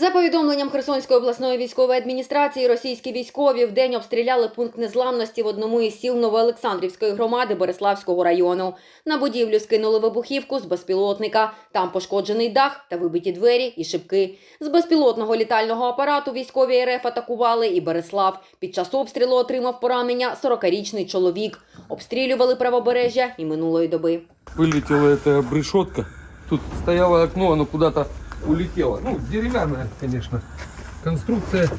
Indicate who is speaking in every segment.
Speaker 1: За повідомленням Херсонської обласної військової адміністрації, російські військові в день обстріляли пункт незламності в одному із сіл Новоолександрівської громади Береславського району. На будівлю скинули вибухівку з безпілотника. Там пошкоджений дах та вибиті двері і шибки. З безпілотного літального апарату військові РФ атакували і Береслав. Під час обстрілу отримав поранення 40-річний чоловік. Обстрілювали правобережжя і минулої доби.
Speaker 2: вылетела эта решетка. Тут стояло окно, оно куда-то улетело. Ну, деревянная, конечно, конструкция.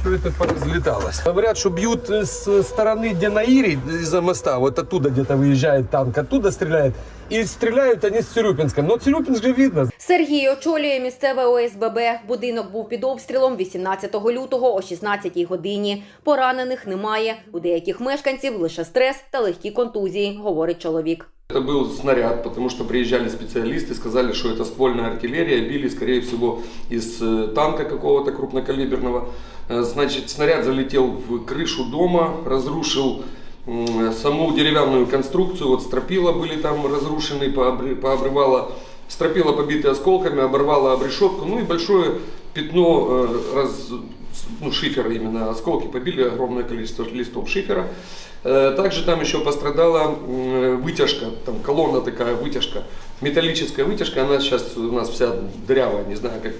Speaker 2: Все это поразлеталось. Говорят, что бьют с стороны, где на Ире, из-за моста, вот оттуда где-то выезжает танк, оттуда стреляет. И стреляют они с Цирюпинска. Но Цирюпинск же видно.
Speaker 1: Сергій очолює місцеве ОСББ. Будинок був під обстрілом 18 лютого о 16 годині. Поранених немає. У деяких мешканців лише стрес та легкі контузії, говорить чоловік.
Speaker 3: Это был снаряд, потому что приезжали специалисты, сказали, что это ствольная артиллерия, били, скорее всего, из э, танка какого-то крупнокалиберного. Э, Значит, снаряд залетел в крышу дома, разрушил саму деревянную конструкцию, вот стропила были там разрушены, пообры- пообрывала, стропила побиты осколками, оборвала обрешетку, ну и большое пятно э, раз, ну, шифера именно, осколки побили огромное количество листов шифера. Э, Также там еще пострадала м, вытяжка, там колонна такая, вытяжка, металлическая вытяжка, она сейчас у нас вся дырявая, не знаю, как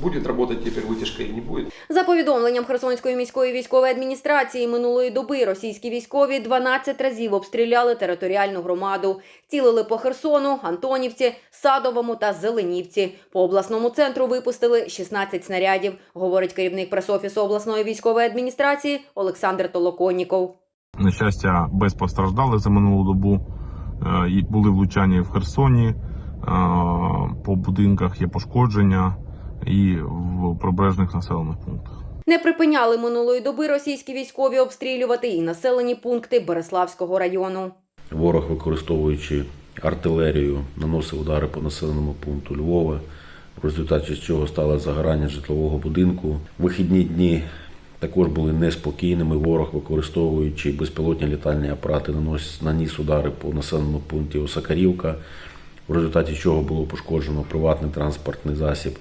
Speaker 3: будет работать теперь вытяжка или не будет.
Speaker 1: За повідомленням Херсонської міської військової адміністрації минулої доби російські військові 12 разів обстріляли територіальну громаду. Цілили по Херсону, Антонівці, Садовому та Зеленівці. По обласному центру випустили 16 снарядів, говорить керівник пресофісу обласної військової адміністрації Олександр Толоконніков.
Speaker 4: На щастя, без постраждалих за минулу добу. Е, і Були влучання в Херсоні, е, по будинках є пошкодження і в прибережних населених пунктах.
Speaker 1: Не припиняли минулої доби російські військові обстрілювати і населені пункти Береславського району.
Speaker 5: Ворог, використовуючи артилерію, наносив удари по населеному пункту Львова, в результаті чого стало загорання житлового будинку. Вихідні дні також були неспокійними. Ворог, використовуючи безпілотні літальні апарати, наніс удари по населеному пункті Осакарівка, в результаті чого було пошкоджено приватний транспортний засіб.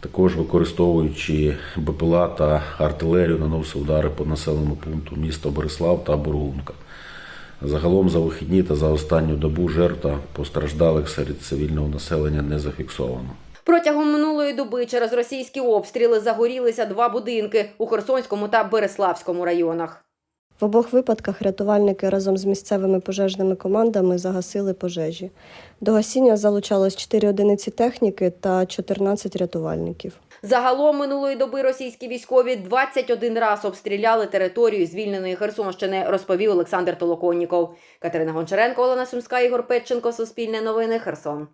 Speaker 5: Також використовуючи БПЛА та артилерію, наносив удари по населеному пункту міста Борислав та Бургунка. Загалом за вихідні та за останню добу жертв та постраждалих серед цивільного населення не зафіксовано.
Speaker 1: Протягом минулої доби через російські обстріли загорілися два будинки у Херсонському та Береславському районах.
Speaker 6: В обох випадках рятувальники разом з місцевими пожежними командами загасили пожежі. До гасіння залучалось 4 одиниці техніки та 14 рятувальників.
Speaker 1: Загалом минулої доби російські військові 21 раз обстріляли територію звільненої Херсонщини, розповів Олександр Толоконніков. Катерина Гончаренко, Олена Сумська, Ігор Петченко, Суспільне новини, Херсон.